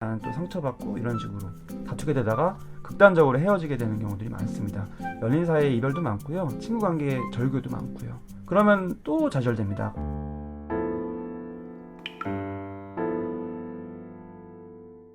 나는 또 상처받고 이런 식으로 다투게 되다가 극단적으로 헤어지게 되는 경우들이 많습니다. 연인 사이의 이별도 많고요. 친구 관계의 절교도 많고요. 그러면 또 좌절됩니다.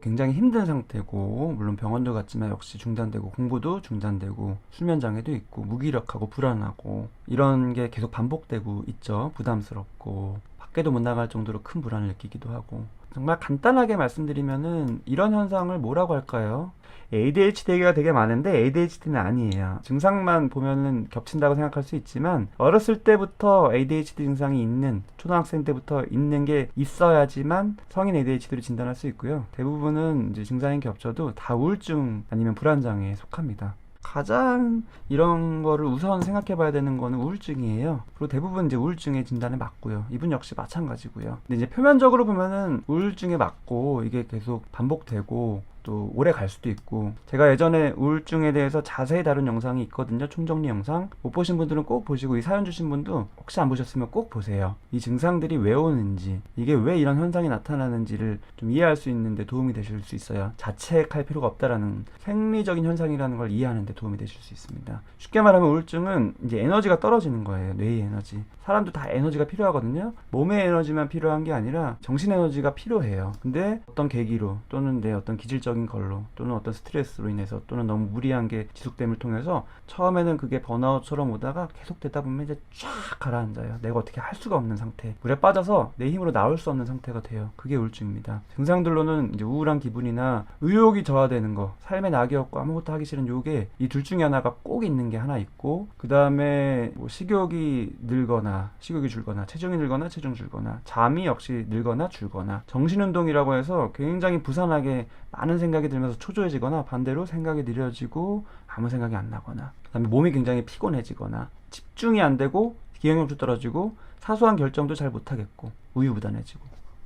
굉장히 힘든 상태고 물론 병원도 갔지만 역시 중단되고 공부도 중단되고 수면 장애도 있고 무기력하고 불안하고 이런 게 계속 반복되고 있죠. 부담스럽고 밖에도 못 나갈 정도로 큰 불안을 느끼기도 하고 정말 간단하게 말씀드리면은 이런 현상을 뭐라고 할까요? ADHD 얘기가 되게 많은데 ADHD는 아니에요. 증상만 보면은 겹친다고 생각할 수 있지만 어렸을 때부터 ADHD 증상이 있는 초등학생 때부터 있는 게 있어야지만 성인 ADHD로 진단할 수 있고요. 대부분은 이제 증상이 겹쳐도 다 우울증 아니면 불안장애에 속합니다. 가장 이런 거를 우선 생각해 봐야 되는 거는 우울증이에요. 그리고 대부분 이제 우울증의 진단에 맞고요. 이분 역시 마찬가지고요. 근데 이제 표면적으로 보면은 우울증에 맞고 이게 계속 반복되고 또 오래 갈 수도 있고. 제가 예전에 우울증에 대해서 자세히 다룬 영상이 있거든요. 총정리 영상. 못 보신 분들은 꼭 보시고 이 사연 주신 분도 혹시 안 보셨으면 꼭 보세요. 이 증상들이 왜 오는지 이게 왜 이런 현상이 나타나는지를 좀 이해할 수 있는데 도움이 되실 수 있어요. 자책할 필요가 없다라는 생리적인 현상이라는 걸 이해하는 데 도움이 되실 수 있습니다. 쉽게 말하면 우울증은 이제 에너지가 떨어지는 거예요. 뇌의 에너지. 사람도 다 에너지가 필요하거든요. 몸의 에너지만 필요한 게 아니라 정신 에너지가 필요해요. 근데 어떤 계기로 또는 내 어떤 기질적 인 걸로 또는 어떤 스트레스로 인해서 또는 너무 무리한 게 지속됨을 통해서 처음에는 그게 번아웃처럼 오다가 계속 되다 보면 이제 쫙 가라앉아요. 내가 어떻게 할 수가 없는 상태. 물에 빠져서 내 힘으로 나올 수 없는 상태가 돼요. 그게 우울증입니다. 증상들로는 이제 우울한 기분이나 의욕이 저하되는 거, 삶에 낙이 없고 아무것도 하기 싫은 요게 이 둘 중에 하나가 꼭 있는 게 하나 있고 그 다음에 뭐 식욕이 늘거나 식욕이 줄거나 체중이 늘거나 체중 줄거나 잠이 역시 늘거나 줄거나 정신운동이라고 해서 굉장히 부산하게 많은 생각이 들면서 초조해지거나 반대로 생각이 느려지고 아무 생각이 안 나거나 그다음에 몸이 굉장히 피곤해지거나 집중이 안 되고 기억력도 떨어지고 사소한 결정도 잘 못하겠고 우유부단해지고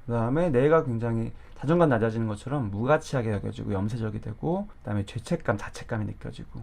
그다음에 내가 굉장히 자존감 낮아지는 것처럼 무가치하게 여겨지고 염세적이 되고 그다음에 죄책감, 자책감이 느껴지고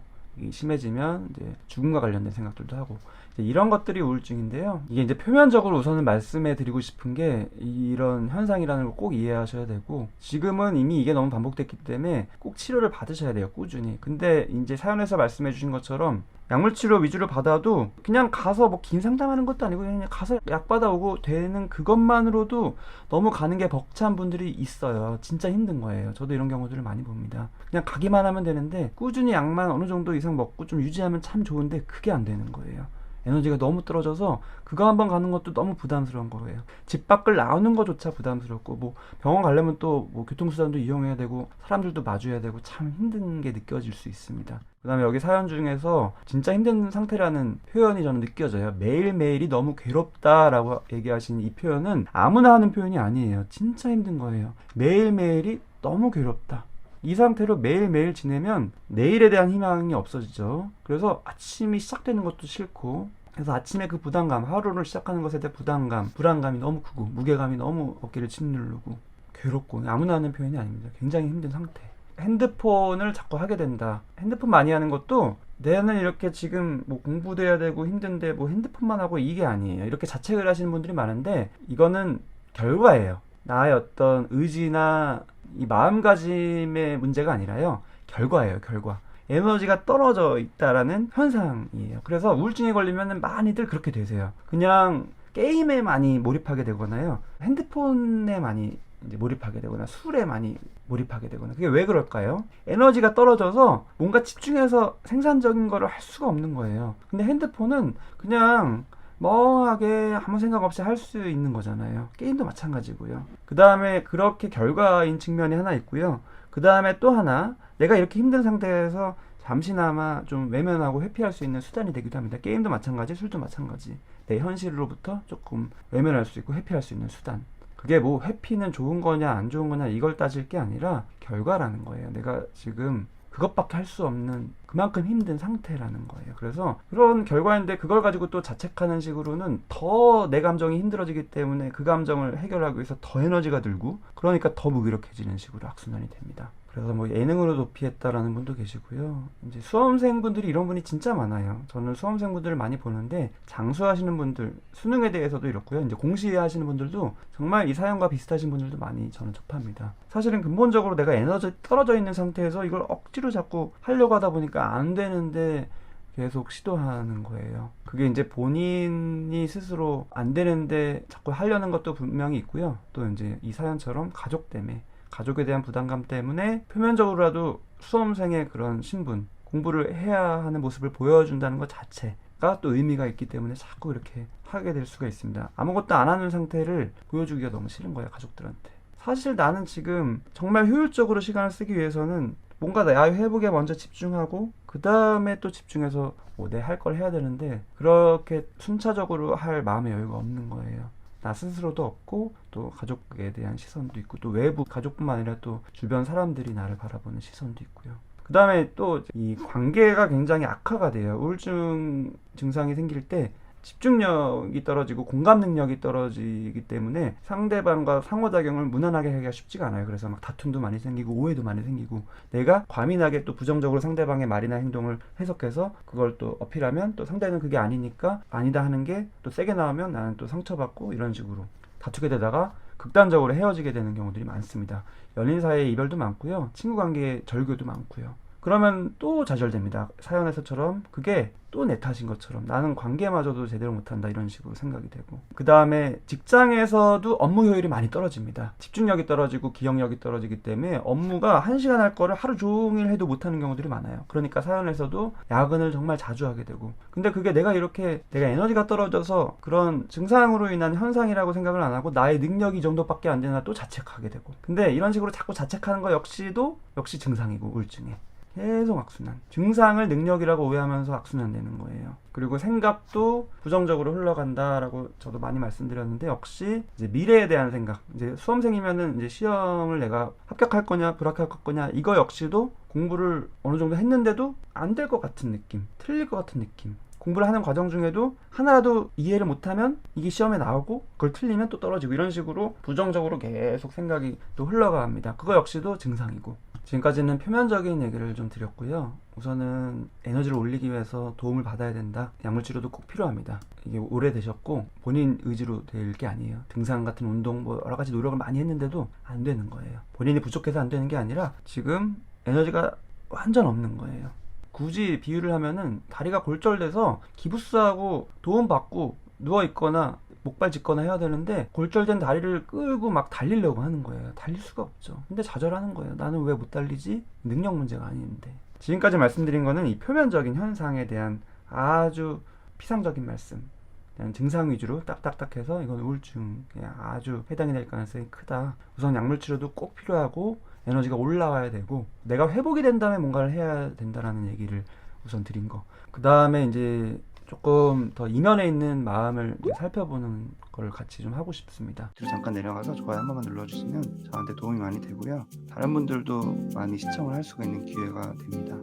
심해지면 이제 죽음과 관련된 생각들도 하고 이런 것들이 우울증인데요. 이게 이제 표면적으로 우선은 말씀해 드리고 싶은 게 이런 현상이라는 걸 꼭 이해하셔야 되고 지금은 이미 이게 너무 반복됐기 때문에 꼭 치료를 받으셔야 돼요. 꾸준히. 근데 이제 사연에서 말씀해 주신 것처럼 약물 치료 위주로 받아도 그냥 가서 뭐 긴 상담하는 것도 아니고 그냥 가서 약 받아오고 되는 그것만으로도 너무 가는 게 벅찬 분들이 있어요. 진짜 힘든 거예요. 저도 이런 경우들을 많이 봅니다. 그냥 가기만 하면 되는데 꾸준히 약만 어느 정도 이상 먹고 좀 유지하면 참 좋은데 그게 안 되는 거예요. 에너지가 너무 떨어져서 그거 한번 가는 것도 너무 부담스러운 거예요. 집 밖을 나오는 것조차 부담스럽고 뭐 병원 가려면 또 뭐 교통수단도 이용해야 되고 사람들도 마주해야 되고 참 힘든 게 느껴질 수 있습니다. 그다음에 여기 사연 중에서 진짜 힘든 상태라는 표현이 저는 느껴져요. 매일매일이 너무 괴롭다라고 얘기하신 이 표현은 아무나 하는 표현이 아니에요. 진짜 힘든 거예요. 매일매일이 너무 괴롭다. 이 상태로 매일매일 지내면 내일에 대한 희망이 없어지죠. 그래서 아침이 시작되는 것도 싫고 그래서 아침에 그 부담감, 하루를 시작하는 것에 대한 부담감, 불안감이 너무 크고 무게감이 너무 어깨를 짓누르고 괴롭고 아무나 하는 표현이 아닙니다. 굉장히 힘든 상태. 핸드폰을 자꾸 하게 된다. 핸드폰 많이 하는 것도 내는 이렇게 지금 뭐 공부도 해야 되고 힘든데 뭐 핸드폰만 하고 이게 아니에요. 이렇게 자책을 하시는 분들이 많은데 이거는 결과예요. 나의 어떤 의지나 이 마음가짐의 문제가 아니라요. 결과예요, 결과. 에너지가 떨어져 있다라는 현상이에요. 그래서 우울증에 걸리면 많이들 그렇게 되세요. 그냥 게임에 많이 몰입하게 되거나요. 핸드폰에 많이 몰입하게 되거나 술에 많이 몰입하게 되거나 그게 왜 그럴까요? 에너지가 떨어져서 뭔가 집중해서 생산적인 거를 할 수가 없는 거예요. 근데 핸드폰은 그냥 멍하게 아무 생각 없이 할 수 있는 거잖아요. 게임도 마찬가지고요. 그 다음에 그렇게 결과인 측면이 하나 있고요. 그 다음에 또 하나 내가 이렇게 힘든 상태에서 잠시나마 좀 외면하고 회피할 수 있는 수단이 되기도 합니다. 게임도 마찬가지, 술도 마찬가지. 내 현실로부터 조금 외면할 수 있고 회피할 수 있는 수단. 그게 뭐 회피는 좋은 거냐 안 좋은 거냐 이걸 따질 게 아니라 결과라는 거예요. 내가 지금 그것밖에 할 수 없는 그만큼 힘든 상태라는 거예요. 그래서 그런 결과인데 그걸 가지고 또 자책하는 식으로는 더 내 감정이 힘들어지기 때문에 그 감정을 해결하기 위해서 더 에너지가 들고 그러니까 더 무기력해지는 식으로 악순환이 됩니다. 그래서 뭐 예능으로 도피했다라는 분도 계시고요. 이제 수험생분들이 이런 분이 진짜 많아요. 저는 수험생분들을 많이 보는데 장수하시는 분들, 수능에 대해서도 이렇고요. 이제 공시 하시는 분들도 정말 이 사연과 비슷하신 분들도 많이 저는 접합니다. 사실은 근본적으로 내가 에너지 떨어져 있는 상태에서 이걸 억지로 자꾸 하려고 하다 보니까 안 되는데 계속 시도하는 거예요. 그게 이제 본인이 스스로 안 되는데 자꾸 하려는 것도 분명히 있고요. 또 이제 이 사연처럼 가족 때문에 가족에 대한 부담감 때문에 표면적으로라도 수험생의 그런 신분, 공부를 해야 하는 모습을 보여준다는 것 자체가 또 의미가 있기 때문에 자꾸 이렇게 하게 될 수가 있습니다. 아무것도 안 하는 상태를 보여주기가 너무 싫은 거예요, 가족들한테. 사실 나는 지금 정말 효율적으로 시간을 쓰기 위해서는 뭔가 나의 회복에 먼저 집중하고 그 다음에 또 집중해서 뭐 내 할 걸 해야 되는데 그렇게 순차적으로 할 마음의 여유가 없는 거예요. 나 스스로도 없고 또 가족에 대한 시선도 있고 또 외부 가족뿐만 아니라 또 주변 사람들이 나를 바라보는 시선도 있고요. 그 다음에 또 이 관계가 굉장히 악화가 돼요. 우울증 증상이 생길 때 집중력이 떨어지고 공감 능력이 떨어지기 때문에 상대방과 상호작용을 무난하게 하기가 쉽지가 않아요. 그래서 막 다툼도 많이 생기고 오해도 많이 생기고 내가 과민하게 또 부정적으로 상대방의 말이나 행동을 해석해서 그걸 또 어필하면 또 상대는 그게 아니니까 아니다 하는 게 또 세게 나오면 나는 또 상처받고 이런 식으로 다투게 되다가 극단적으로 헤어지게 되는 경우들이 많습니다. 연인 사이의 이별도 많고요. 친구 관계의 절교도 많고요. 그러면 또 좌절됩니다. 사연에서처럼 그게 또 내 탓인 것처럼 나는 관계마저도 제대로 못한다 이런 식으로 생각이 되고 그 다음에 직장에서도 업무 효율이 많이 떨어집니다. 집중력이 떨어지고 기억력이 떨어지기 때문에 업무가 한 시간 할 거를 하루 종일 해도 못하는 경우들이 많아요. 그러니까 사연에서도 야근을 정말 자주 하게 되고 근데 그게 내가 이렇게 내가 에너지가 떨어져서 그런 증상으로 인한 현상이라고 생각을 안 하고 나의 능력이 이 정도밖에 안 되나 또 자책하게 되고 근데 이런 식으로 자꾸 자책하는 거 역시도 역시 증상이고 우울증에 계속 악순환. 증상을 능력이라고 오해하면서 악순환 되는 거예요. 그리고 생각도 부정적으로 흘러간다라고 저도 많이 말씀드렸는데 역시 이제 미래에 대한 생각. 이제 수험생이면은 이제 시험을 내가 합격할 거냐 불합격할 거냐 이거 역시도 공부를 어느 정도 했는데도 안 될 것 같은 느낌, 틀릴 것 같은 느낌. 공부를 하는 과정 중에도 하나라도 이해를 못하면 이게 시험에 나오고 그걸 틀리면 또 떨어지고 이런 식으로 부정적으로 계속 생각이 또 흘러갑니다. 그거 역시도 증상이고 지금까지는 표면적인 얘기를 좀 드렸고요. 우선은 에너지를 올리기 위해서 도움을 받아야 된다. 약물 치료도 꼭 필요합니다. 이게 오래되셨고 본인 의지로 될 게 아니에요. 등산 같은 운동 뭐 여러 가지 노력을 많이 했는데도 안 되는 거예요. 본인이 부족해서 안 되는 게 아니라 지금 에너지가 완전 없는 거예요. 굳이 비유를 하면은 다리가 골절돼서 기부스하고 도움 받고 누워 있거나 목발 짚거나 해야 되는데 골절된 다리를 끌고 막 달리려고 하는 거예요. 달릴 수가 없죠. 근데 좌절하는 거예요. 나는 왜 못 달리지? 능력 문제가 아닌데. 지금까지 말씀드린 거는 이 표면적인 현상에 대한 아주 피상적인 말씀. 그냥 증상 위주로 딱딱딱해서 이건 우울증에 아주 해당이 될 가능성이 크다. 우선 약물 치료도 꼭 필요하고 에너지가 올라와야 되고 내가 회복이 된 다음에 뭔가를 해야 된다라는 얘기를 우선 드린 거. 그 다음에 이제 조금 더 이면에 있는 마음을 살펴보는 걸 같이 좀 하고 싶습니다. 잠깐 내려가서 좋아요 한 번만 눌러주시면 저한테 도움이 많이 되고요. 다른 분들도 많이 시청을 할 수가 있는 기회가 됩니다.